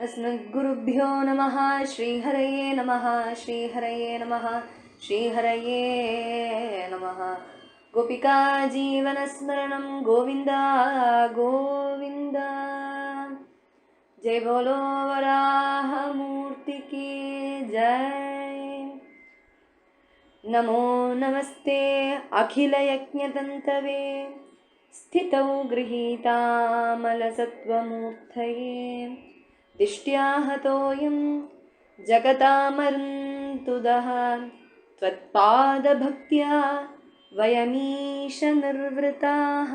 अस्मद्गुरुभ्यो नमः श्रीहरये नमः श्रीहरये नमः श्रीहरये नमः। गोपिका जीवनस्मरणं गोविन्द गोविन्द। जय बोलो वराहमूर्ति की जय। नमो नमस्ते अखिलयज्ञतन्तवे स्थितौ गृहीतामलसत्त्वमूर्धये दिष्ट्या हतोऽयं जगतामरुन्तुदः त्वत्पादभक्त्या वयमीश निर्वृताः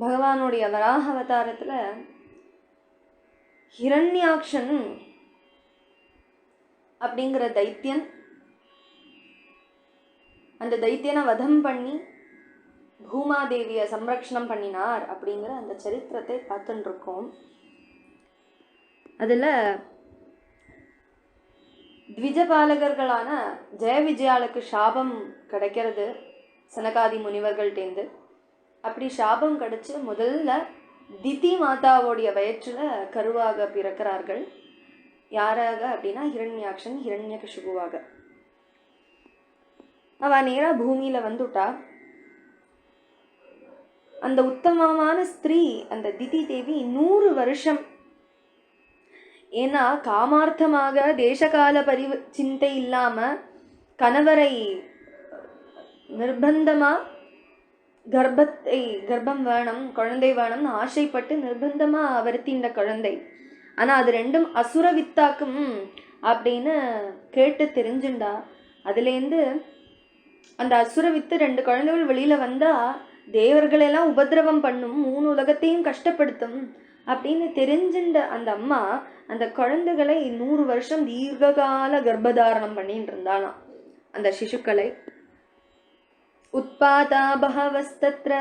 பகவானுடைய வராக அவதாரத்தில் ஹிரண்யாக்ஷன் அப்படிங்கிற தைத்தியன் அந்த தைத்தியனை வதம் பண்ணி பூமாதேவியை சம்ரக்ஷணம் பண்ணினார் அப்படிங்கிற அந்த சரித்திரத்தை பார்த்துட்டு இருக்கோம் அதில் த்விஜபாலகர்களான ஜெய விஜயாளுக்கு சாபம் கிடைக்கிறது சனகாதி முனிவர்கள்டேந்து. அப்படி சாபம் கிடைச்சி முதல்ல திதி மாதாவோடைய வயிற்றில் கருவாக பிறக்கிறார்கள். யாராக அப்படின்னா ஹிரண்யாக்ஷன் ஹிரண்யகசுகுவாக. அவ நேராக பூமியில் வந்துட்டா. அந்த உத்தமமான ஸ்திரீ அந்த திதி தேவி நூறு வருஷம். ஏன்னா காமார்த்தமாக தேசகால பரிவு சிந்தை இல்லாமல் கணவரை நிர்பந்தமாக கர்ப்பத்தை கர்ப்பம் வேணும் குழந்தை வேணும்னு ஆசைப்பட்டு நிர்பந்தமாக வருத்தின்ற குழந்தை. ஆனால் அது ரெண்டும் அசுர வித்தாக்கும் அப்படின்னு கேட்டு தெரிஞ்சுண்டா. அதுலேருந்து அந்த அசுர வித்து ரெண்டு குழந்தைகள் வெளியில் வந்தால் தேவர்களெல்லாம் உபதிரவம் பண்ணும் மூணு உலகத்தையும் கஷ்டப்படுத்தும் அப்படின்னு தெரிஞ்சின்ற அந்த அம்மா அந்த குழந்தைகளை நூறு வருஷம் தீர்க்கால கர்ப்பதாரணம் பண்ணிட்டு இருந்தாளாம். அந்த சிசுக்களை உத்பாதா பகவஸ்தத்ர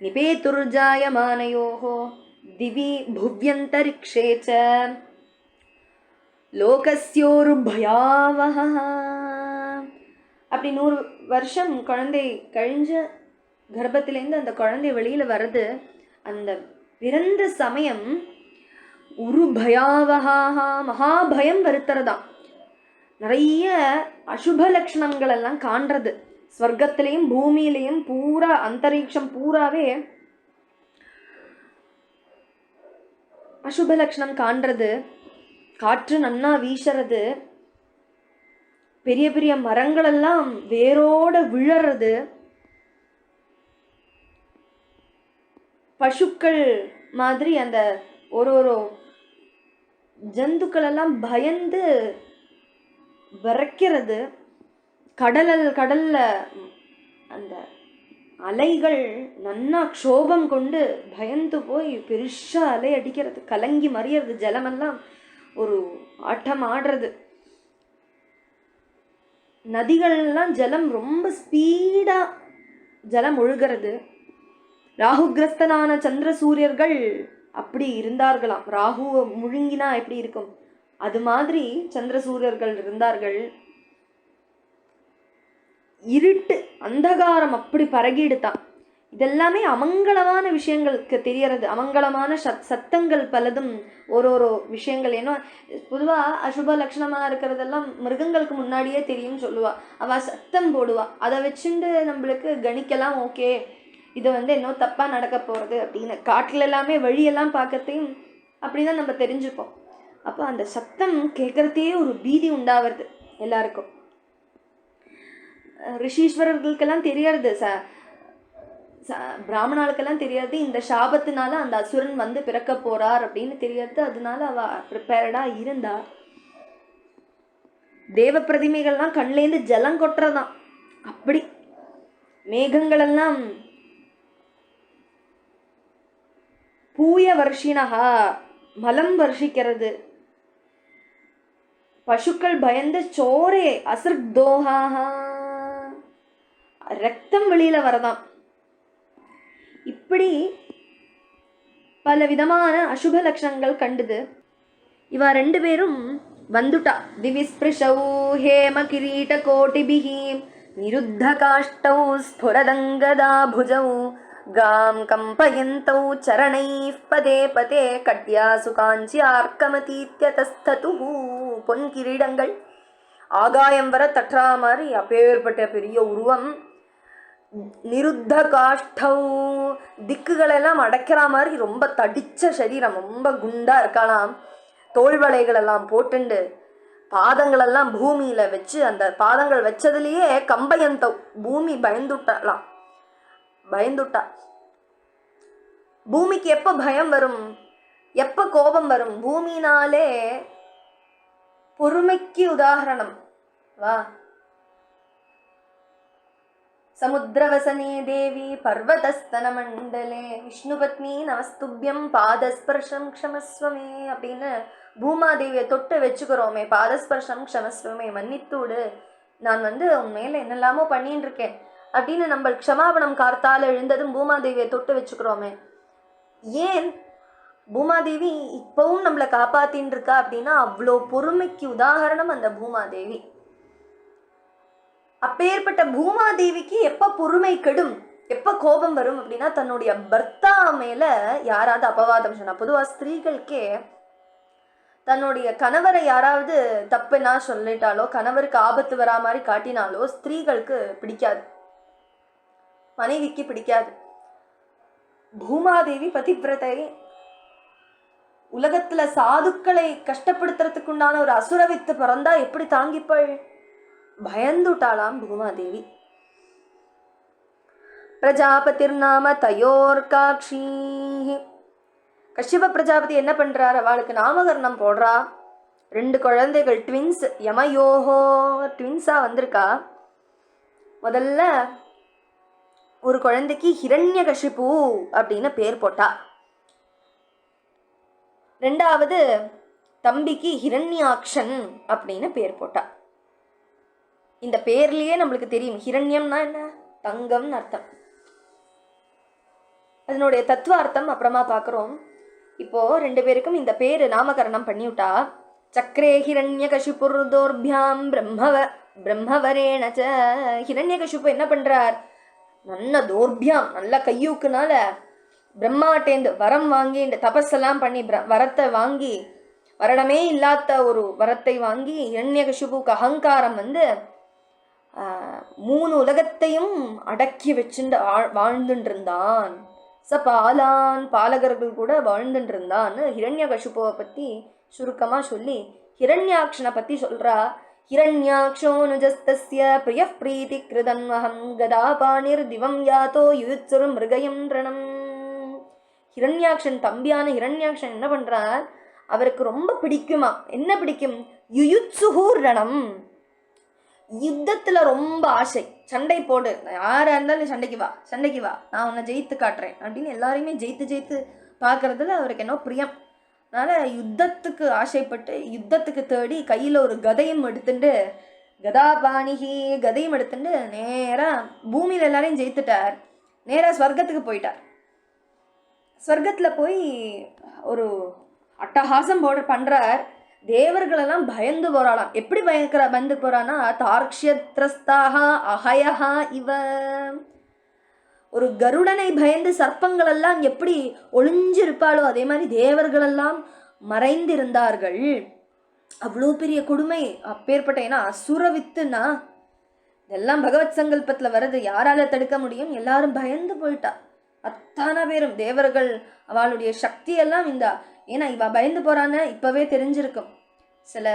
நிபேதுர்ஜாயமானயோகோ திவி புவ்யந்தரிக்ஷே ச லோகஸ்யோரு பயாவஹா அப்படி நூறு வருஷம் குழந்தை கழிஞ்ச கர்ப்பத்திலேருந்து அந்த குழந்தை வெளியில் வர்றது அந்த பிறந்த சமயம் உருபயாவஹா மகாபயம் வருத்துறதாம். நிறைய அசுப லட்சணங்கள் எல்லாம் காண்றது. ஸ்வர்க்கத்திலையும் பூமியிலையும் பூரா அந்தரீட்சம் பூராவே அசுப லட்சணம் காண்றது. காற்று நன்னா வீசுறது. பெரிய பெரிய மரங்களெல்லாம் வேரோட விழறது. பசுக்கள் மாதிரி அந்த ஒரு ஒரு ஜந்துக்களெல்லாம் பயந்து விரைக்கிறது கடலல் கடலில் அந்த அலைகள் நன்னா க்ஷோபம் கொண்டு பயந்து போய் பெருசாக அலை அடிக்கிறது. கலங்கி மறியறது ஜலமெல்லாம் ஒரு ஆட்டம் ஆடுறது. நதிகள்லாம் ஜலம் ரொம்ப ஸ்பீடாக ஜலம் ஒழுகிறது. ராகுகிரஸ்தனான சந்திர சூரியர்கள் அப்படி இருந்தார்களாம். ராகுவை முழுங்கினா எப்படி இருக்கும்? அது மாதிரி சந்திர சூரியர்கள் இருந்தார்கள். இருட்டு அந்தகாரம் அப்படி பரகிடுதான். இதெல்லாமே அமங்கலமான விஷயங்களுக்கு தெரியறது. அமங்கலமான சத் சத்தங்கள் பலதும் ஒரு ஒரு விஷயங்கள். ஏன்னா பொதுவாக அசுப லட்சணமாக இருக்கிறதெல்லாம் மிருகங்களுக்கு முன்னாடியே தெரியும்னு சொல்லுவா. அவள் சத்தம் போடுவா. அதை வச்சுண்டு நம்மளுக்கு கணிக்கலாம் ஓகே. இது வந்து இன்னும் தப்பாக நடக்க போகிறது அப்படின்னு காட்டில் எல்லாமே வழியெல்லாம் பார்க்கறதையும் அப்படி தான் நம்ம தெரிஞ்சுப்போம். அப்போ அந்த சத்தம் கேட்குறதே ஒரு பீதி உண்டாவது எல்லாருக்கும். ரிஷீஸ்வரர்களுக்கெல்லாம் தெரியாது ச ச- பிராமணாளுக்கெல்லாம் தெரியாது இந்த சாபத்தினால அந்த அசுரன் வந்து பிறக்க போறார் அப்படின்னு தெரியாது அதனால அவ ப்ரிப்பேர்டா இருந்தா. தேவ பிரதிமைகள்லாம் கண்லேருந்து ஜலம் கொட்டுறதான் அப்படி மேகங்கள் பூய வர்ஷினகா மலம் வர்ஷிக்கிறது. பசுக்கள் பயந்த சோரே அசிர்தோஹாஹா ரத்தம் வெளியில வரதாம். இப்படி பல விதமான அசுப லட்சணங்கள் கண்டுது. இவ ரெண்டு பேரும் வந்துட்டா. திவிஸ்பிருஷௌ ஹேம கிரீட கோட்டிபிஹி நிருத்த காஷ்டௌ ஸ்புரதங்கதா புஜௌ गां कम्पयन्तौ चरणैः पदे पदे कट्यासु काञ्च्यार्कमतीत्यतस्ततुः பொன் கிரீடங்கள் ஆகாயம் வர தட்டுறா மாதிரி அப்பேற்பட்ட பெரிய உருவம் நிருத்த காஷ்டௌ திக்குகளெல்லாம் அடைக்கிற மாதிரி ரொம்ப தடிச்ச சரீரம் ரொம்ப குண்டா இருக்கலாம் தோள்வளைகள் எல்லாம் போட்டுண்டு பாதங்களெல்லாம் பூமியில வச்சு அந்த பாதங்கள் வச்சதுலயே கம்பயந்தௌ பூமி பயந்துட்டாலாம் பயந்துட்டா. பூமிக்கு எப்ப பயம் வரும்? எப்ப கோபம் வரும்? பூமினாலே பொறுமைக்கு உதாகரணம் வா. சமுத்திரவசனே தேவி பர்வதஸ்தன மண்டலே விஷ்ணுபத்னி நமஸ்துபியம் பாதஸ்பர்ஷம் க்ஷமஸ்வமே அப்படின்னு பூமாதேவியை தொட்டு வச்சுக்கிறோமே பாதஸ்பர்ஷம் க்ஷமஸ்வமே மன்னித்தூடு நான் வந்து உன் மேலே என்னெல்லாமோ பண்ணின்னு இருக்கேன். அப்படின்னு நம்ம க்ஷமாபணம் கார்த்தால எழுந்ததும் பூமாதேவியை தொட்டு வச்சுக்கிறோமே. ஏன்? பூமாதேவி இப்பவும் நம்மளை காப்பாத்தின்னு இருக்கா அப்படின்னா அவ்வளோ பொறுமைக்கு உதாகரணம் அந்த பூமாதேவி. அப்பேற்பட்ட பூமாதேவிக்கு எப்ப பொறுமை கெடும் எப்ப கோபம் வரும் அப்படின்னா தன்னுடைய பர்த்தா மேல யாராவது அபவாதம் சொன்னா பொதுவா ஸ்திரீகளுக்கே தன்னுடைய கணவரை யாராவது தப்புனா சொல்லிட்டாலோ கணவருக்கு ஆபத்து வரா மாதிரி காட்டினாலோ ஸ்திரீகளுக்கு பிடிக்காது. மனைவிக்கு பிடிக்காது. பூமாதேவி பதிவிரதை. உலகத்துல சாதுக்களை கஷ்டப்படுத்துறதுக்கு உண்டான ஒரு அசுரவித்து பிறந்தா எப்படி தாங்கிப்பாள்? பயந்துட்டாளாம் பூமாதேவி. பிரஜாபதிர்நாம தயோர்காட்சி கஷ்யப பிரஜாபதி என்ன பண்றார்? அவளுக்கு நாமகரணம் போடுறா. ரெண்டு குழந்தைகள் ட்வின்ஸ் யமயோஹோ ட்வின்ஸா வந்திருக்கா. முதல்ல ஒரு குழந்தைக்கு ஹிரண்யகஷிபு அப்படின்னு பேர் போட்டா. ரெண்டாவது தம்பிக்கு ஹிரண்யாக்ஷன் அப்படின்னு பேர் போட்டா. இந்த பேர்லயே நம்மளுக்கு தெரியும். ஹிரண்யம்னா என்ன? தங்கம்னு அர்த்தம். அதனுடைய தத்துவ அர்த்தம் அப்புறமா பார்க்குறோம். இப்போ ரெண்டு பேருக்கும் இந்த பேர் நாமகரணம் பண்ணிவிட்டா. சக்கரே ஹிரண்யகசிபுர்தோர்பியாம் பிரம்மவ பிரம்மவரேணச்ச. ச ஹிரண்யகசிப்பு என்ன பண்ணுறார் நல்ல தோர்பியம் நல்ல கையூக்குனால பிரம்மாட்டேந்து வரம் வாங்கி இந்த தபஸெல்லாம் பண்ணி பிர வரத்தை வாங்கி வரடமே இல்லாத ஒரு வரத்தை வாங்கி இரண்யகசிபுக்கு அகங்காரம் வந்து மூணு உலகத்தையும் அடக்கி வச்சுண்டு வாழ்ந்துட்டு இருந்தான் ச பாலான் பாலகர்கள் கூட வாழ்ந்துட்டு இருந்தான்னு ஹிரண்யகசுபுவை பற்றி சுருக்கமாக சொல்லி ஹிரண்யாக்ஷனை பற்றி சொல்கிறா ஹிரண்யாக்ஷோ प्रियः பிரிய பிரீதி यातो கதாபாணிர் திவம் யாத்தோ மிருகயம் ரணம் ஹிரண்யாக்ஷன் தம்பியான ஹிரண்யாக்ஷன் என்ன பண்ணுறார் அவருக்கு ரொம்ப பிடிக்குமா? என்ன பிடிக்கும்? யுயுத்சுஹு ரணம்। யுத்தத்தில் ரொம்ப ஆசை. சண்டை போடு. யாராக இருந்தாலும் சண்டைக்கு வா சண்டைக்கு வா. நான் உன்னை ஜெயித்து காட்டுறேன். அப்படின்னு எல்லாரையுமே ஜெயித்து ஜெயித்து பார்க்கறதுல அவருக்கு என்ன பிரியம். அதனால் யுத்தத்துக்கு ஆசைப்பட்டு யுத்தத்துக்கு தேடி கையில் ஒரு கதையும் எடுத்துட்டு கதாபாணிகி கதையும் எடுத்துட்டு நேராக பூமியில் எல்லாரையும் ஜெயித்துட்டார். நேராக ஸ்வர்க்கத்துக்கு போயிட்டார். ஸ்வர்க்கத்தில் போய் ஒரு அட்டகாசம் போட பண்ணுறார் தேவர்களெல்லாம் பயந்து போகிறாளாம் எப்படி பயங்கர பயந்து போகிறான்னா தார்க்ஷத்ரஸ்தாக அகயஹா இவ. ஒரு கருடனை பயந்து சர்ப்பங்கள் எல்லாம் எப்படி ஒளிஞ்சு இருப்பாளோ அதே மாதிரி தேவர்களெல்லாம் மறைந்திருந்தார்கள். அவ்வளோ பெரிய கொடுமை. அப்பேற்பட்ட ஏன்னா அசுர வித்துனா இதெல்லாம் பகவத் சங்கல்பத்தில் வர்றது யாரால தடுக்க முடியும்? எல்லாரும் பயந்து போயிட்டா. அத்தான பேரும் தேவர்கள் அவளுடைய சக்தியெல்லாம் இந்த ஏன்னா இவ பயந்து போறான்னு இப்பவே தெரிஞ்சிருக்கும். சில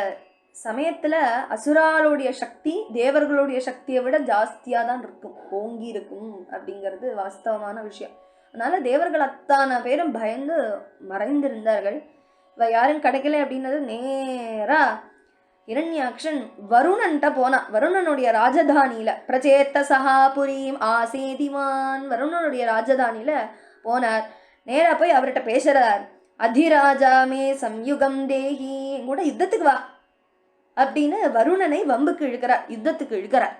சமயத்தில் அசுராளுடைய சக்தி தேவர்களுடைய சக்தியை விட ஜாஸ்தியாக தான் இருக்கும். ஓங்கி இருக்கும் அப்படிங்கிறது வாஸ்தவமான விஷயம். அதனால தேவர்கள் அத்தனை பேரும் பயந்து மறைந்திருந்தார்கள். இவ யாரும் கிடைக்கல அப்படின்னது நேரா இரண்யாக்ஷன் வருணன்ட்ட போனா வருணனுடைய ராஜதானியில பிரச்சேத்த சகாபுரீம் ஆசேதிமான் வருணனுடைய ராஜதானியில போனார். நேராக போய் அவர்கிட்ட பேசுறார். அதிராஜா மே சம்யுகம் தேகி கூட யுத்தத்துக்கு வா. அப்படின்னு வருணனை வம்புக்கு இழுக்கிறார் யுத்தத்துக்கு இழுக்கிறார்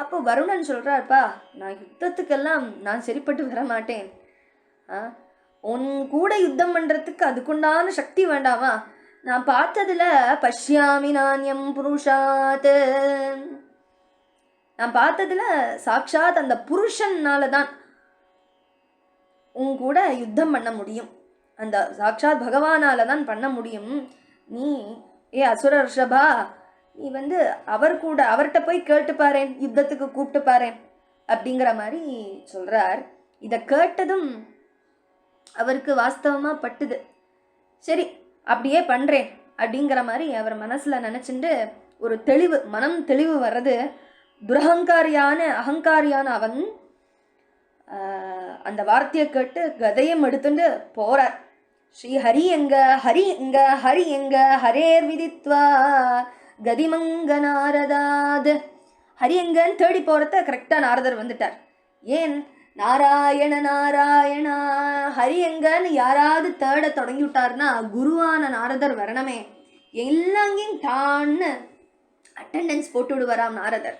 அப்போ வருணன் சொல்கிறார்ப்பா நான் யுத்தத்துக்கெல்லாம் நான் சரிப்பட்டு வர மாட்டேன். ஆ உன் கூட யுத்தம் பண்ணுறதுக்கு அதுக்குண்டான சக்தி வேண்டாமா? நான் பார்த்ததில் பஷ்யாமி நாண்யம் புருஷாத். நான் பார்த்ததில் சாக்ஷாத் அந்த புருஷன்னால தான் உன் கூட யுத்தம் பண்ண முடியும். அந்த சாக்ஷாத் பகவானால தான் பண்ண முடியும். நீ ஏ அசுர ரிஷபா நீ வந்து அவர் கூட அவர்கிட்ட போய் கேட்டு பாரேன் யுத்தத்துக்கு கூப்பிட்டு பாரேன் அப்படிங்கிற மாதிரி சொல்கிறார் இதை கேட்டதும் அவருக்கு வாஸ்தவமாக பட்டுது. சரி அப்படியே பண்ணுறேன் அப்படிங்கிற மாதிரி அவர் மனசில் நினைச்சுண்டு ஒரு தெளிவு மனம் தெளிவு வர்றது துரகங்காரியான அகங்காரியான அவன் அந்த வார்த்தையை கேட்டு கதையும் எடுத்துட்டு போகிறார் ஸ்ரீ ஹரி எங்க ஹரி எங்க ஹரி எங்க ஹரேர் விதித்வா. கதிமங்க நாரதாத். ஹரி எங்கன்னு தேடி போகிறத கரெக்டாக நாரதர் வந்துட்டார். ஏன்? நாராயண நாராயணா. ஹரி எங்கன்னு யாராவது தேட தொடங்கி விட்டாருன்னா குருவான நாரதர் வரணுமே. எல்லாங்கேயும் தான்னு அட்டெண்டன்ஸ் போட்டு விடுவாராம் நாரதர்.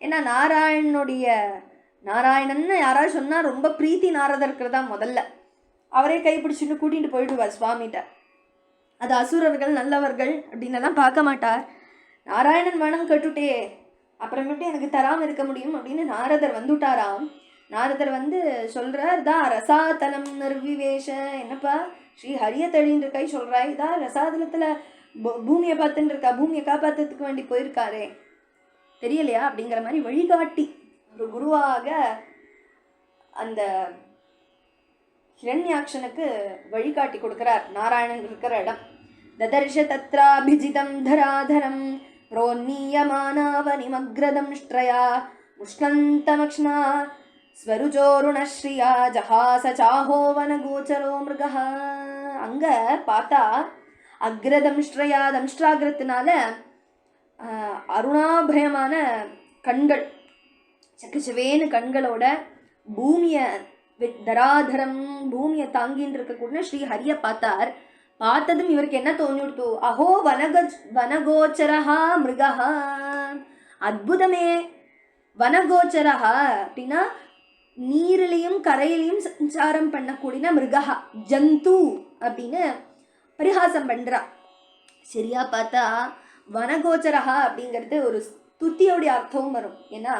ஏன்னா நாராயணனுடைய நாராயணன்னு யாராவது சொன்னால் ரொம்ப பிரீத்தி நாரதர் இருக்கிறதா முதல்ல. அவரே கைப்பிடிச்சிட்டு கூட்டிகிட்டு போயிடுவார் சுவாமிகிட்ட. அது அசுரர்கள் நல்லவர்கள் அப்படின்னு எல்லாம் பார்க்க மாட்டார். நாராயணன் மனம் கட்டுட்டே அப்புறமேட்டு எனக்கு தராமல் இருக்க முடியும் அப்படின்னு நாரதர் வந்துட்டாராம். நாரதர் வந்து சொல்கிறார் தான் ரசாதலம் நிர்விவேஷ என்னப்பா ஸ்ரீ ஹரிய தழின்னு இருக்காய் சொல்றாய் இதா ரசாதலத்தில் பூமியை பார்த்துன்னு இருக்கா பூமியை காப்பாத்துறதுக்கு வேண்டி போயிருக்காரே. தெரியலையா அப்படிங்கிற மாதிரி வழிகாட்டி ஒரு குருவாக அந்த ஹிரண்யாட்சனுக்கு வழிகாட்டி கொடுக்கிறார் நாராயணன் இருக்கிற இடம் ததர்ஷ தத்ராபிஜிதம் தராதரம் प्रोन्नीयमानावनिमग्रदं श्रया मुष्णन्तमक्ष्णा ஸ்வருஜோருணஸ்ரீயா ஜஹாச சாஹோ வனகோச்சரோ மிருகா அங்க பார்த்தா அக்ரதம்ஷ்ட்ரயா தம்ஷ்டாகிரத்தினால ஆஹ், அருணாபயமான கண்கள் சக்கச்சவேன்னு கண்களோட பூமியை தராதரம் பூமியை தாங்கின்னு இருக்கக்கூடிய ஸ்ரீ ஹரிய பார்த்தார். பார்த்ததும் இவருக்கு என்ன தோணிடுத்து அஹோ வனக வனகோச்சரஹா மிருகா அற்புதமே வனகோச்சரஹா அப்படின்னா நீரிலையும் கரையிலையும் சஞ்சாரம் பண்ணக்கூடிய மிருகா ஜந்து அப்படின்னு பரிகாசம் பண்ணுறா சரியா பார்த்தா வனகோச்சரஹா அப்படிங்கிறது ஒரு துத்தியோடைய அர்த்தமும் வரும். ஏன்னா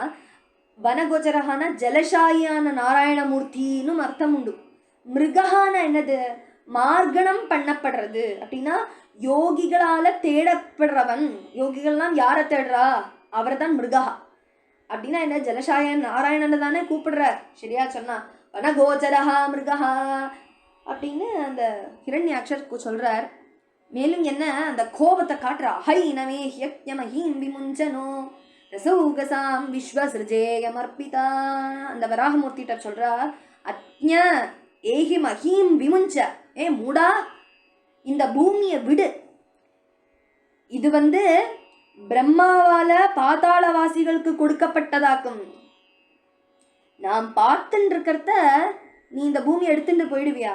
வனகோஜரஹான ஜலசாயியான நாராயணமூர்த்தின்னு அர்த்தம் உண்டு மிருகஹான என்னது? மார்கணம் பண்ணப்படுறது. அப்படின்னா யோகிகளால தேடப்படுறவன். யோகிகள்லாம் யாரை தேடுறா? அவர் தான் மிருகா அப்படின்னா என்ன? ஜலசாயன் நாராயணன் தானே கூப்பிடுறார். சரியா சொன்னா வனகோச்சரஹா மிருகா அப்படின்னு அந்த ஹிரண்யாட்சர் சொல்றார். மேலும் என்ன? அந்த கோபத்தை காட்டுறா. ஹை நமே ஹியக்யமஹீம் விமுஞ்சனோ ரசௌகசாம் விஸ்வசிருஜேயமர்ப்பிதா. அந்த வராகமூர்த்திட்ட சொல்கிறா அத்ஞ ஏகி மஹீம் விமுஞ்ச. ஏ மூடா இந்த பூமியை விடு. இது வந்து பிரம்மாவால பாதாளவாசிகளுக்கு கொடுக்கப்பட்டதாக்கும். நாம் பார்த்துட்டு இருக்கிறத நீ இந்த பூமி எடுத்துட்டு போயிடுவியா?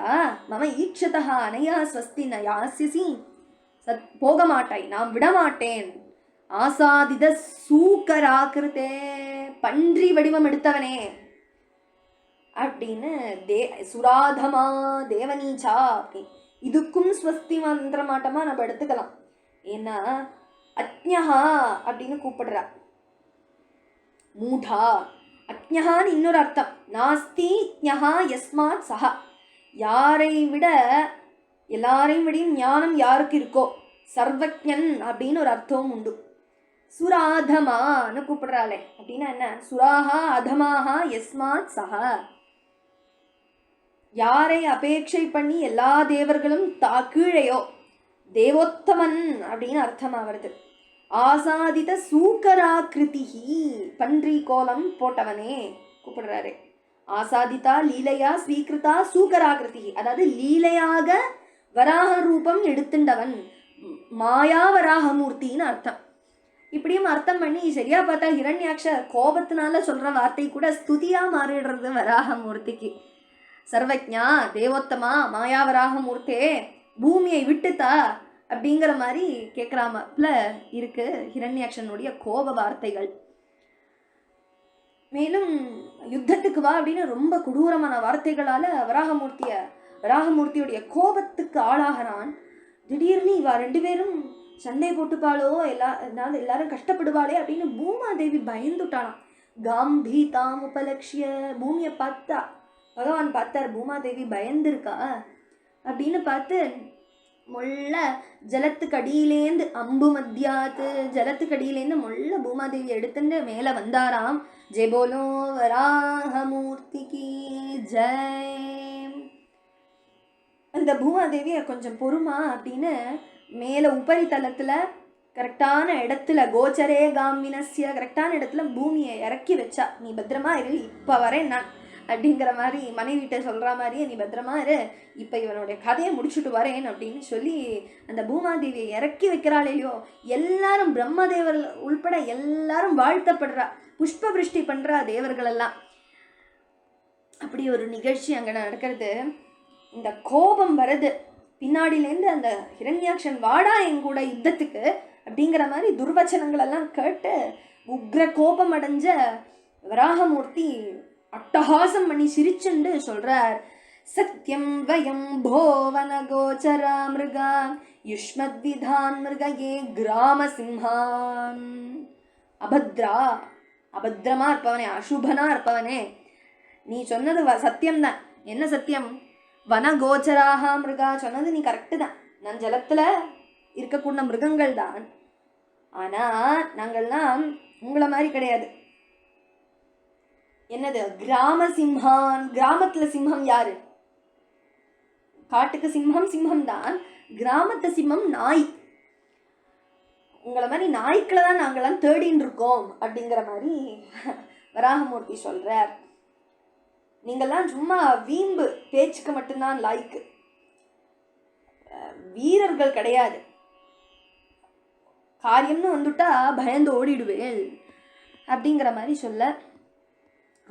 மம ஈட்சதா அனையா ஸ்வஸ்தி ந யாசிசி. சத் போக மாட்டாய் நான் விட மாட்டேன் ஆசாதித சூக்கராக்கிருத்தே பன்றி வடிவம் எடுத்தவனே அப்படின்னு தே சுராதமா தேவனீச்சா அப்படி இதுக்கும் ஸ்வஸ்தி மந்திரமாட்டமாக நம்ம எடுத்துக்கலாம். ஏன்னா அக்ஞா அப்படின்னு கூப்பிடுறா. மூடா. அக்ஞஹான்னு இன்னொரு அர்த்தம். நாஸ்தி ஞஹா யஸ்மாத் சஹா. யாரை விட எல்லாரையும் விடையும் ஞானம் யாருக்கு இருக்கோ? சர்வஜன் அப்படின்னு ஒரு அர்த்தமும் உண்டு. சுராதமான்னு கூப்பிடுறாளே. அப்படின்னா என்ன? சுராஹா அதமாஹா யஸ்மாத் சஹா. யாரை அபேட்சை பண்ணி எல்லா தேவர்களும் தா கீழையோ? தேவோத்தமன் அப்படின்னு அர்த்தம் வருது ஆசாதித சூக்கராக்கிருதிஹி பன்றி கோலம் போட்டவனே கூப்பிடுறாரு. ஆசாதிதா லீலையா ஸ்வீகிருதா சூக்கராகிருதி அதாவது லீலையாக வராக ரூபம் எடுத்துண்டவன். மாயா வராகமூர்த்தின்னு அர்த்தம். இப்படியும் அர்த்தம் பண்ணி சரியா பார்த்தா ஹிரண்யாட்ச கோபத்தினால சொல்ற வார்த்தை கூட ஸ்துதியா மாறிடுறது வராகமூர்த்திக்கு. சர்வஜா தேவோத்தமா மாயாவராகமூர்த்தே பூமியை விட்டுத்தா அப்படிங்கிற மாதிரி கேட்குறாமல இருக்கு ஹிரண்யாட்சனுடைய கோப வார்த்தைகள். மேலும் யுத்தத்துக்கு வா அப்படின்னு ரொம்ப கொடூரமான வார்த்தைகளால் வராகமூர்த்திய வராகமூர்த்தியுடைய கோபத்துக்கு ஆளாகிறான். திடீர்னு இவா ரெண்டு பேரும் சண்டை போட்டுப்பாளோ? எல்லா நான் எல்லாரும் கஷ்டப்படுவாளே அப்படின்னு பூமாதேவி பயந்துட்டாளாம். காம்பீதாம் உபலக்ஷிய பூமியை பார்த்தா பகவான் பார்த்தார் பூமாதேவி பயந்துருக்கா? அப்படின்னு பார்த்து முள்ள ஜலத்துக்கு அடியிலேந்து அம்பு மத்தியாத்து ஜலத்துக்கு அடியிலேந்து முள்ள பூமாதேவி எடுத்துட்டு மேலே வந்தாராம். ஜெய் போலோ வராகமூர்த்திக்கு ஜெய். அந்த பூமாதேவியை கொஞ்சம் பொறுமா அப்படின்னு மேலே உபரித்தலத்தில் கரெக்டான இடத்துல கோச்சரே காமினஸ்ய கரெக்டான இடத்துல பூமியை இறக்கி வச்சா நீ பத்திரமா இரு இப்போ வரேன் நான். அப்படிங்கிற மாதிரி மனைவிட்ட சொல்கிற மாதிரியே நீ பத்திரமா இரு இப்போ இவனுடைய கதையை முடிச்சுட்டு வரேன் அப்படின்னு சொல்லி அந்த பூமாதேவியை இறக்கி வைக்கிறாள் இல்லையோ எல்லாரும் பிரம்மதேவர் உள்பட எல்லாரும் வாழ்த்தப்படுறா புஷ்ப விருஷ்டி பண்ணுறா தேவர்களெல்லாம். அப்படி ஒரு நிகழ்ச்சி அங்கே நடக்கிறது. இந்த கோபம் வருது பின்னாடியிலேருந்து அந்த ஹிரண்யாக்ஷன் வாடா எங்கூட யுத்தத்துக்கு அப்படிங்கிற மாதிரி துர்வச்சனங்களெல்லாம் கேட்டு உக்ர கோபம் அடைஞ்ச வராகமூர்த்தி அட்டகாசம் பண்ணி சிரிச்சுண்டு சொல்கிறார் சத்யம் வயம் போவன கோச்சரா மிருகா யுஷ்மத்விதான் மிருகயே கிராம சிம்ஹான் அபத்ரா அபத்திரமா இருப்பவனே அசுபனா இருப்பவனே நீ சொன்னது வ- சத்தியம்தான் என்ன சத்தியம் வனகோச்சராக மிருகா சொன்னது நீ கரெக்டு தான். நான் ஜலத்தில் இருக்கக்கூடிய மிருகங்கள் தான். ஆனால் நாங்கள்லாம் உங்களை மாதிரி கிடையாது. என்னது? கிராம சிம்ஹான் கிராமத்தில் சிம்மம் யாரு? காட்டுக்கு சிம்மம் சிம்மம் தான் கிராமத்து சிம்மம் நாய். உங்களை மாதிரி நாய்க்களை தான் நாங்களாம் தேடின்னு இருக்கோம் அப்படிங்கிற மாதிரி வராகமூர்த்தி சொல்கிறார் நீங்கள்லாம் சும்மா வீம்பு பேச்சுக்கு மட்டும்தான் லாய்க்கு வீரர்கள் கிடையாது. காரியம்னு வந்துட்டா பயந்து ஓடிடுவேன் அப்படிங்கிற மாதிரி சொல்ல.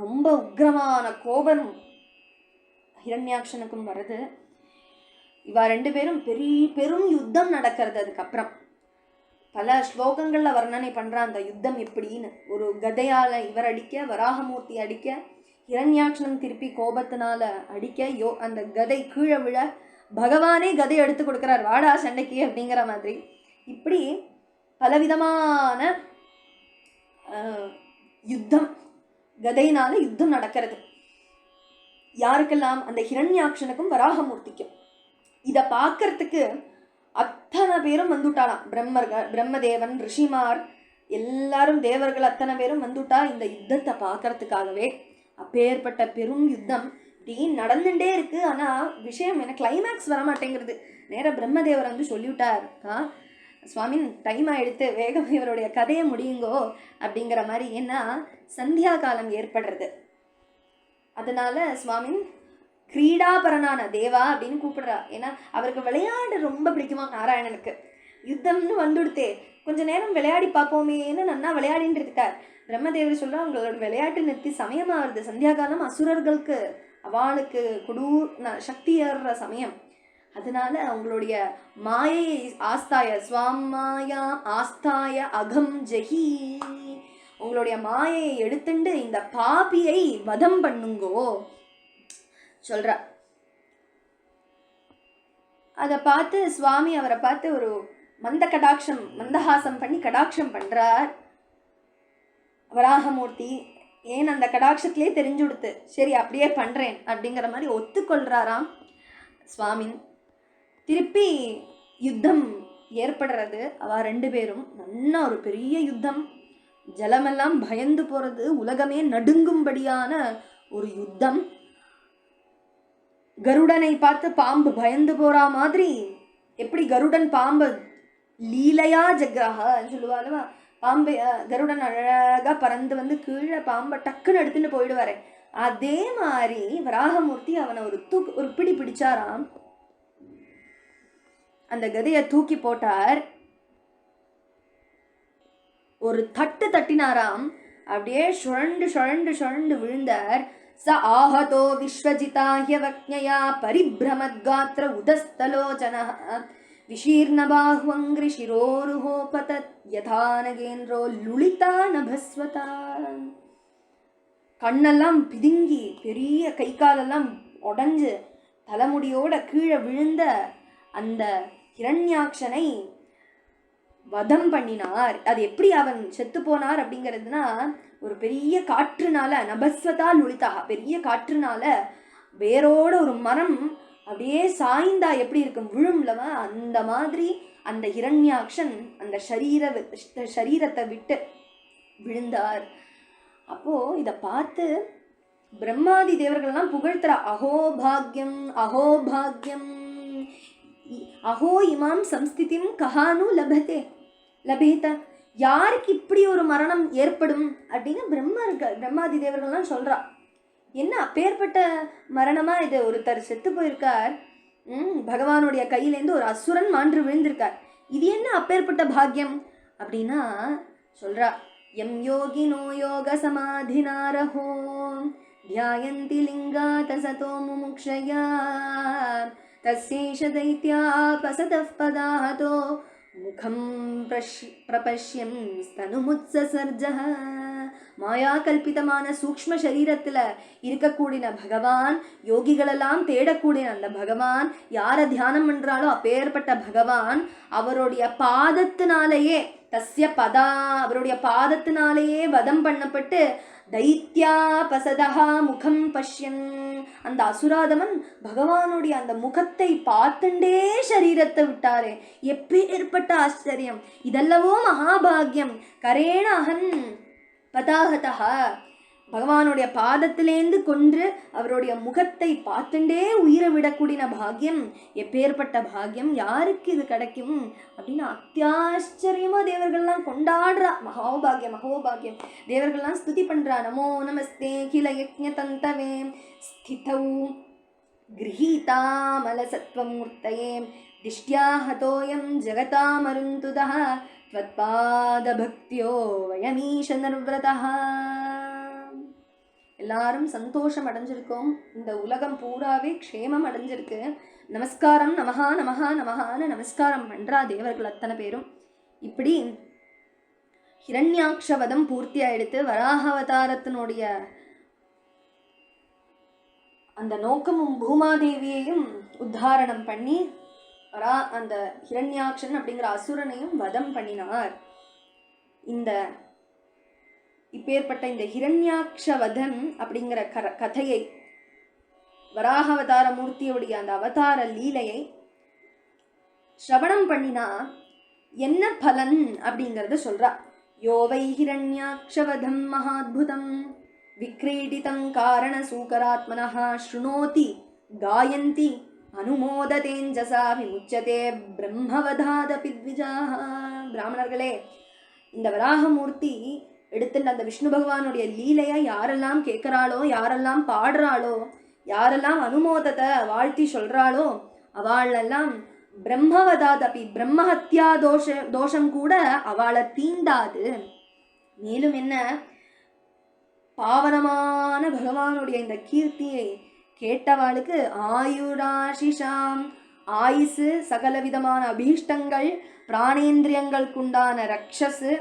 ரொம்ப உக்கிரமான கோபம் ஹிரண்யாக்ஷனுக்கும் வருது இவா ரெண்டு பேரும் பெரிய பெரும் யுத்தம் நடக்கிறது அதுக்கப்புறம். பல ஸ்லோகங்களில் வர்ணனை பண்ணுறான் அந்த யுத்தம் எப்படின்னு. ஒரு கதையால் இவர் அடிக்க வராகமூர்த்தி அடிக்க இரண்யாட்சணம் திருப்பி கோபத்தினால அடிக்க யோ அந்த கதை கீழே விழ பகவானே கதை எடுத்து கொடுக்குறார். வாடா சண்டைக்கு அப்படிங்கிற மாதிரி. இப்படி பலவிதமான யுத்தம் கதையினால யுத்தம் நடக்கிறது. யாருக்கெல்லாம்? அந்த ஹிரண்யாக்ஷனுக்கும் வராகமூர்த்திக்கும். இதை பார்க்கறதுக்கு அத்தனை பேரும் வந்துட்டாலாம் பிரம்மர்கள் பிரம்மதேவன் ரிஷிமார் எல்லாரும் தேவர்கள் அத்தனை பேரும் வந்துட்டா இந்த யுத்தத்தை பார்க்கறதுக்காகவே. அப்பேற்பட்ட பெரும் யுத்தம். இப்படி நடந்துட்டே இருக்கு. ஆனா விஷயம் என்ன? கிளைமேக்ஸ் வர மாட்டேங்கிறது பிரம்மதேவர் வந்து சொல்லிவிட்டார் ஆ சுவாமி டைம் ஆயிடுத்து. வேகம் இவருடைய கதையை முடியுங்கோ அப்படிங்கிற மாதிரி. ஏன்னா சந்தியா காலம் ஏற்படுறது. அதனால சுவாமி கிரீடாபரனான தேவா அப்படின்னு கூப்பிடுறா. ஏன்னா அவருக்கு விளையாட ரொம்ப பிடிக்குமா நாராயணனுக்கு. யுத்தம்னு வந்துடுத்தே. கொஞ்ச நேரம் விளையாடி பார்ப்போமேன்னு நன்னா விளையாடின்னு இருக்கார். பிரம்மதேவர் சொல்றா உங்களோட விளையாட்டு நிறுத்தி சமயமா வருது சந்தியா காலம் அசுரர்களுக்கு அவளுக்கு கொடூர் ந- சக்தி ஏறுற சமயம். அதனால அவங்களுடைய மாயையை ஆஸ்தாய சுவாமாயா ஆஸ்தாய அகம் ஜெகி. உங்களுடைய மாயையை எடுத்துண்டு இந்த பாபியை வதம் பண்ணுங்கோ. சொல்றா அதை பார்த்து சுவாமி அவரை பார்த்து ஒரு மந்த கடாட்சம் மந்தஹாசம் பண்ணி கடாட்சம் பண்ணுறார் வராகமூர்த்தி ஏன் அந்த கடாட்சத்திலே தெரிஞ்சு கொடுத்து சரி அப்படியே பண்ணுறேன் அப்படிங்கிற மாதிரி ஒத்துக்கொள்கிறாராம் சுவாமின் திருப்பி யுத்தம் ஏற்படுறது அவ ரெண்டு பேரும் நல்ல ஒரு பெரிய யுத்தம். ஜலமெல்லாம் பயந்து போகிறது உலகமே நடுங்கும்படியான ஒரு யுத்தம். கருடனை பார்த்து பாம்பு பயந்து போகிற மாதிரி. எப்படி கருடன் பாம்பு லீலையா ஜக்ராக சொல்லுவாள்வா பாம்பு கருடன் அழகா பறந்து வந்து கீழே பாம்பை டக்குன்னு எடுத்துட்டு போயிடுவாரு. அதே மாதிரி வராகமூர்த்தி அவனை ஒரு தூக்கு ஒரு பிடி பிடிச்சாராம். அந்த கதையை தூக்கி போட்டார். ஒரு தட்டு தட்டினாராம். அப்படியே சுழண்டு சுழண்டு சுழண்டு விழுந்தார். ச ஆஹதோ விஸ்வஜிதாஹ்யவக்ஞயா பரிப்ரமத்காத்திர உதஸ்தலோச்சன விசீர்ணபாஹ்வங்கிரி சிரோருஹோபதத் யதா நகேந்திரோ லுளிதா நபஸ்வதா கண்ணெல்லாம் பிதுங்கி பெரிய கை காலெல்லாம் உடஞ்சு தலைமுடியோட கீழே விழுந்த அந்த ஹிரண்யாக்ஷனை வதம் பண்ணினார். அது எப்படி அவன் செத்து போனார் அப்படிங்கிறதுனா ஒரு பெரிய காற்றுனால நபஸ்வதா லுளிதா பெரிய காற்றுனால வேரோட ஒரு மரம் அப்படியே சாய்ந்தா எப்படி இருக்கும்? விழும்லவா? அந்த மாதிரி அந்த ஹிரண்யாக்ஷன் அந்த சரீர சரீரத்தை விட்டு விழுந்தார். அப்போது இதை பார்த்து பிரம்மாதி தேவர்கள்லாம் புகழ்த்துறா. அஹோ பாக்யம் அகோ பாக்யம் இமாம் சம்ஸ்திதிம் கஹானு லபதே லபேத யாருக்கு இப்படி ஒரு மரணம் ஏற்படும்? அப்படின்னு பிரம்ம இருக்க பிரம்மாதி தேவர்கள்லாம் சொல்கிறா என்ன அப்பேற்பட்ட மரணமா இது? ஒருத்தர் செத்து போயிருக்கார். ம் பகவானுடைய கையிலேருந்து ஒரு அசுரன் மாண்டு விழுந்திருக்கார். இது என்ன அப்பேற்பட்ட பாக்கியம்? அப்படின்னா சொல்றா எம் யோகி யோகினோ யோக நாரஹோம் தியாயந்தி லிங்கா தசதோ முமுக்ஷயா தஸ்யேஷ தைத்யா பசத பதாஹதோ முகம் பிரஷ் பிரபஷ்யம் ஸ்தனுமுத்சர்ஜா மாயா கல்பிதமான சூக்ஷ்ம சரீரத்துல இருக்கக்கூடின பகவான் யோகிகளெல்லாம் தேடக்கூடிய அந்த பகவான் யாரை தியானம் பண்ணுறாலோ அப்பேற்பட்ட பகவான் அவருடைய பாதத்தினாலேயே தஸ்ய பதா அவருடைய பாதத்தினாலேயே வதம் பண்ணப்பட்டு தைத்யா பசதா முகம் பஷ்யன். அந்த அசுராதமன் பகவானுடைய அந்த முகத்தை பார்த்துண்டே சரீரத்தை விட்டாரே. எப்பேற்பட்ட ஆச்சரியம். இதெல்லவோ மகாபாகியம். கரேண அகன். பதாகதா பகவானுடைய பாதத்திலேந்து கொன்று அவருடைய முகத்தை பார்த்துண்டே உயிரை விடக்கூடிய பாக்கியம் எப்பேற்பட்ட பாக்கியம் யாருக்கு இது கிடைக்கும்? அப்படின்னு அத்தியாச்சரியமாக தேவர்கள்லாம் கொண்டாடுறா. மகோபாகியம் மகோபாகியம். தேவர்கள்லாம் ஸ்துதி பண்ணுறா நமோ நமஸ்தே கில யக்ஞ தந்தவே ஸ்திதௌ கிரகீதாமலசத்வமூர்த்தயே. திஷ்டியாஹதோயம் ஜெகதாமருந்துதா त्वत्पादभक्त्यो वयमीश निर्व्रतः எல்லாரும் சந்தோஷம் அடைஞ்சிருக்கோம் இந்த உலகம் பூராவே க்ஷேமம் அடைஞ்சிருக்கு நமஸ்காரம் நமஹா நமஹா நமஹான்னு நமஸ்காரம் பண்றா தேவர்கள் அத்தனை பேரும் இப்படி ஹிரண்யாக்ஷவதம் பூர்த்தி ஆயிடுத்து வராக அவதாரத்தினுடைய அந்த நோக்கமும் பூமாதேவியையும் உத்தாரணம் பண்ணி ரா அந்த ஹிரண்யாக்ஷன் அப்படிங்கிற அசுரனையும் வதம் பண்ணினார். இந்த இப்பேற்பட்ட இந்த ஹிரண்யாக்ஷவதன் அப்படிங்கிற கர கதையை வராகவதார மூர்த்தியுடைய அந்த அவதார லீலையை ஸ்ரவணம் பண்ணினா என்ன பலன் அப்படிங்கிறத சொல்றா. யோவை ஹிரண்யாக்ஷவதம் மகாத்புதம் விக்ரீடிதம் காரண சூக்கராத்மனா ஸ்ருணோதி காயந்தி அனுமோததேஞ்சசா விமுச்சதே பிரம்மவதாதபி த்விஜாக பிராமணர்களே இந்த வராகமூர்த்தி எடுத்துட்டு அந்த விஷ்ணு பகவானுடைய லீலையை யாரெல்லாம் கேட்குறாளோ யாரெல்லாம் பாடுறாளோ யாரெல்லாம் அனுமோதத்தை வாழ்த்தி சொல்கிறாளோ அவளெல்லாம் பிரம்மவதாதபி பிரம்மஹத்யா தோஷ தோஷம் கூட அவளை தீண்டாது. மேலும் என்ன? பாவனமான பகவானுடைய இந்த கீர்த்தியை கேட்டவாளுக்கு ஆயுராஷிஷாம் ஆயுசு சகல விதமான அபீஷ்டங்கள் பிராணேந்திரியங்களுக்குண்டான ரக்ஷஸு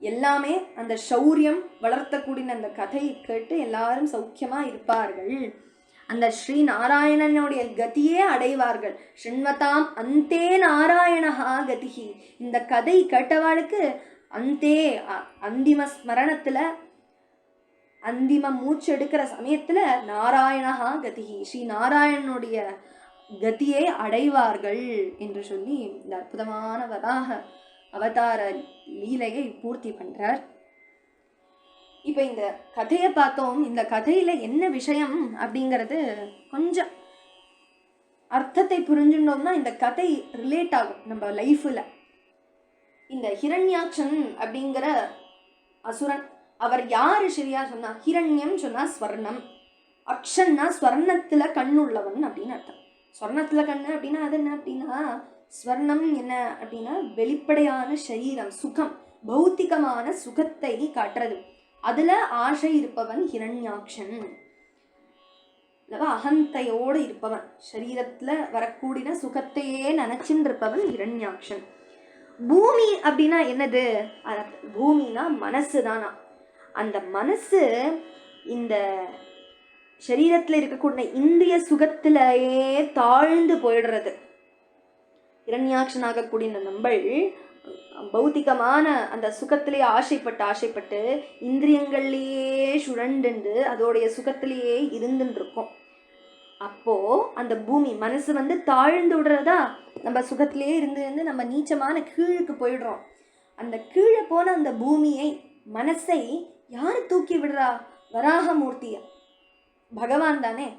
எல்லாமே அந்த சௌரியம் வளர்த்தக்கூடிய அந்த கதையை கேட்டு எல்லாரும் சௌக்கியமாக இருப்பார்கள். அந்த ஸ்ரீ நாராயணனுடைய கதியே அடைவார்கள். ஸ்ரீன்வதாம் அந்தே நாராயணஹா கதிகி இந்த கதை கேட்டவாளுக்கு அந்தே அ- அந்திம ஸ்மரணத்தில் அந்திம மூச்சு எடுக்கிற சமயத்தில் நாராயணஹா கதிகி ஸ்ரீ நாராயணனுடைய கதியை அடைவார்கள் என்று சொல்லி இந்த அற்புதமான வராக அவதார லீலையை பூர்த்தி பண்ணுறார் இப்போ இந்த கதையை பார்த்தோம். இந்த கதையில் என்ன விஷயம் அப்படிங்கிறது கொஞ்சம் அர்த்தத்தை புரிஞ்சுட்டோம்னா இந்த கதை ரிலேட் ஆகும் நம்ம லைஃப்பில் இந்த ஹிரண்யாக்ஷன் அப்படிங்கிற அசுரன் அவர் யார் சரியா சொன்னா? ஹிரண்யம் சொன்னா ஸ்வர்ணம். அக்ஷன்னா ஸ்வர்ணத்துல கண்ணுள்ளவன் அப்படின்னு அர்த்தம். ஸ்வர்ணத்துல கண்ணு அப்படின்னா அது என்ன அப்படின்னா ஸ்வர்ணம் என்ன அப்படின்னா வெளிப்படையான சரீரம் சுகம் பௌத்திகமான சுகத்தை காட்டுறது. அதுல ஆசை இருப்பவன் ஹிரண்யாக்ஷன். அல்லவா? அகந்தையோடு இருப்பவன். சரீரத்துல வரக்கூடிய சுகத்தையே நினைச்சுட்டு இருப்பவன் ஹிரண்யாக்ஷன். பூமி அப்படின்னா என்னது? பூமினா மனசு தானா? அந்த மனசு இந்த சரீரத்தில் இருக்கக்கூடிய இந்திரிய சுகத்திலேயே தாழ்ந்து போயிடுறது. இரண்யாட்சனாகக்கூடிய இந்த நம்பள் பௌத்திகமான அந்த சுகத்திலேயே ஆசைப்பட்டு ஆசைப்பட்டு இந்திரியங்கள்லேயே சுழண்டுண்டு அதோடைய சுகத்திலேயே இருந்துன்னு இருக்கும் அப்போ அந்த பூமி மனசு வந்து தாழ்ந்து விடுறதா? நம்ம சுகத்திலேயே இருந்து இருந்து நம்ம நீச்சமான கீழுக்கு போயிடுறோம். அந்த கீழே போன அந்த பூமியை மனசை யார் தூக்கி விடுறா? வராகமூர்த்திய பகவான் தானே.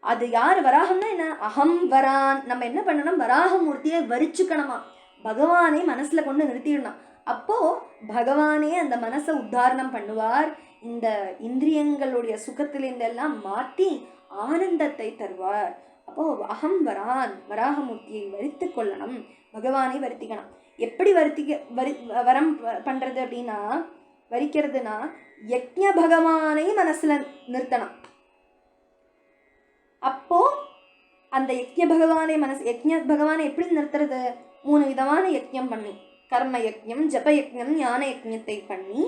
அது யார் வராகம்னா என்ன? அகம் வரான். நம்ம என்ன பண்ணணும்? வராகமூர்த்தியை வரிச்சுக்கணுமா? பகவானே மனசில் கொண்டு நிறுத்திடணும். அப்போ பகவானே அந்த மனசை உத்தாரணம் பண்ணுவார். இந்த இந்திரியங்களுடைய சுகத்திலிருந்தெல்லாம் மாற்றி ஆனந்தத்தை தருவார். அப்போ அகம் வரான். வராகமூர்த்தியை வரித்து கொள்ளணும். பகவானை வருத்திக்கணும். எப்படி வருத்திக்க வரி வரம் ப- பண்றது அப்படின்னா வரிக்கிறதுனா யக்ஞ பகவானை மனசுல நிறுத்தணும். அப்போ அந்த யக்ஞ பகவானை மனசு யக்ஞ பகவானை எப்படி நிறுத்துறது? மூணு விதமான யக்ஞம் பண்ணி கர்ம யக்ஞம் ஜப யக்ஞம் ஞான யக்ஞத்தை பண்ணி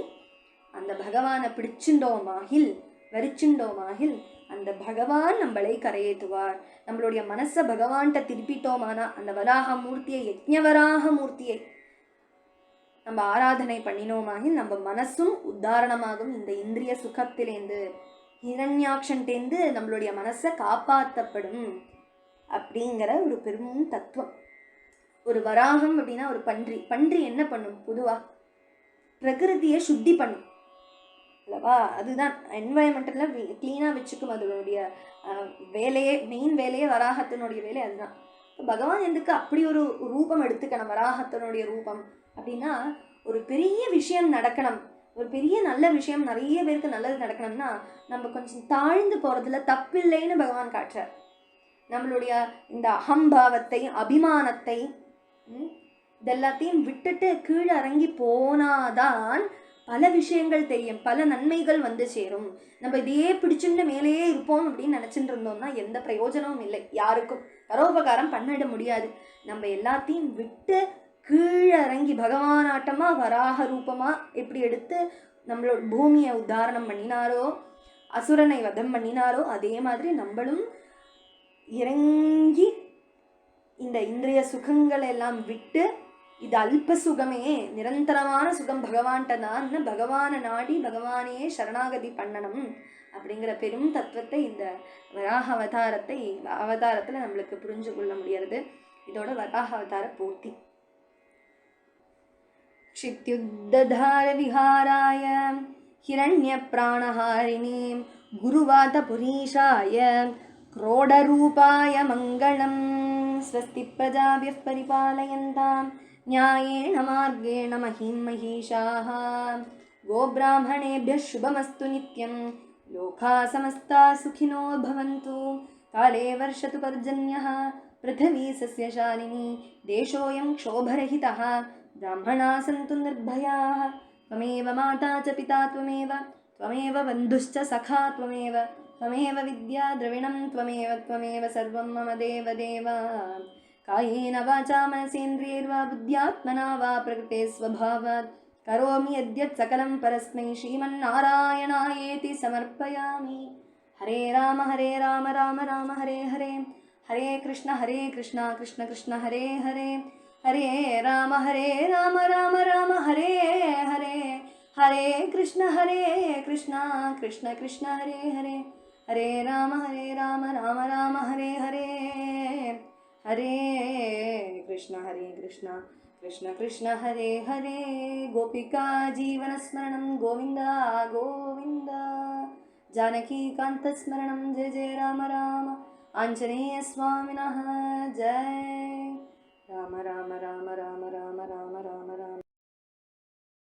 அந்த பகவானை பிடிச்சுண்டோமாகில் வரிச்சுண்டோமாகில் அந்த பகவான் நம்மளை கரையேற்றுவார். நம்மளுடைய மனசை பகவான்கிட்ட திருப்பிட்டோமானா அந்த வராக மூர்த்தியை யக்ஞவராக மூர்த்தியை நம்ம ஆராதனை பண்ணினோமாகி நம்ம மனசும் உத்தாரணமாகும். இந்த இந்திரிய சுகத்திலேந்து ஹிரண்யாக்ஷன்டேந்து நம்மளுடைய மனசை காப்பாற்றப்படும் அப்படிங்கிற ஒரு பெரும் தத்துவம். ஒரு வராகம் அப்படின்னா ஒரு பன்றி. பன்றி என்ன பண்ணும்? பொதுவாக பிரகிருதியை சுத்தி பண்ணும். அல்லவா? அதுதான். என்வாயன்மெண்டெல்லாம் க்ளீனாக வச்சுக்கும். அதனுடைய வேலையே மெயின் வேலையே வராகத்தினுடைய வேலை அதுதான். பகவான் எதுக்கு அப்படி ஒரு ரூபம் எடுத்துக்கணும் வராகத்தனுடைய ரூபம் அப்படின்னா ஒரு பெரிய விஷயம் நடக்கணும். ஒரு பெரிய நல்ல விஷயம் நிறைய பேருக்கு நல்லது நடக்கணும்னா நம்ம கொஞ்சம் தாழ்ந்து போகிறதுல தப்பில்லைன்னு பகவான் காட்டுறார். நம்மளுடைய இந்த அகம்பாவத்தை அபிமானத்தை இதெல்லாத்தையும் விட்டுட்டு கீழே இறங்கி போனாதான் பல விஷயங்கள் தெரியும் பல நன்மைகள் வந்து சேரும். நம்ம இதையே பிடிச்சுட்டு மேலேயே இருப்போம் அப்படின்னு நினச்சிட்டு இருந்தோம்னா எந்த பிரயோஜனமும் இல்லை யாருக்கும். பரோபகாரம் பண்ணிட முடியாது. நம்ம எல்லாத்தையும் விட்டு கீழே இறங்கி பகவானாட்டமாக வராக ரூபமாக எப்படி எடுத்து நம்மளோட பூமியை உத்தாரணம் பண்ணினாரோ அசுரனை வதம் பண்ணினாரோ அதே மாதிரி நம்மளும் இறங்கி இந்த இந்திரிய சுகங்களை எல்லாம் விட்டு இது அல்ப சுகமே நிரந்தரமான சுகம் பகவான்கிட்ட தான் பகவானை நாடி பகவானையே சரணாகதி பண்ணணும். அப்படிங்கிற பெரும் தத்துவத்தை இந்த வராக அவதாரத்தை அவதாரத்தில் நம்மளுக்கு புரிஞ்சு கொள்ள முடியறது இதோட வராக அவதார பூர்த்தி क्षित्युद्दधारविहाराय हिरण्यप्राणहारिणीं गुरुवातपुरीशाय क्रोडरूपाय मङ्गलं स्वस्ति प्रजाभ्यः परिपालयन्तां न्यायेण मार्गेण महीं महिषाः गोब्राह्मणेभ्यः शुभमस्तु नित्यं लोकाः समस्ता सुखिनो भवन्तु। काले वर्षतु पर्जन्यः पृथिवी सस्यशालिनी देशोऽयं क्षोभरहितः ब्राह्मणाः सन्तु निर्भयाः। त्वमेव माता च पिता त्वमेव त्वमेव बन्धुश्च सखा त्वमेव त्वमेव विद्या द्रविणं त्वमेव त्वमेव सर्वं मम देवदेव कायेन वाचा मनसेन्द्रियैर्वा बुद्ध्यात्मना वा प्रकृते स्वभावात् करोमि यद्यत् सकलं परस्मै श्रीमन्नारायणायेति समर्पयामि। हरे राम हरे राम राम राम हरे हरे। हरे कृष्ण हरे कृष्ण कृष्ण कृष्ण हरे हरे। हरे राम हरे राम राम राम हरे हरे। हरे कृष्ण हरे कृष्ण कृष्ण कृष्ण हरे हरे। हरे राम हरे राम राम राम हरे हरे। हरे कृष्ण हरे कृष्ण कृष्णकृष्ण हरे हरे गोपिका जीवनस्मरणं गोविन्द गोविन्द। जानकीकान्तस्मरणं जय जय राम राम। आञ्जनेयस्वामिनः जय। राम राम राम राम राम राम राम।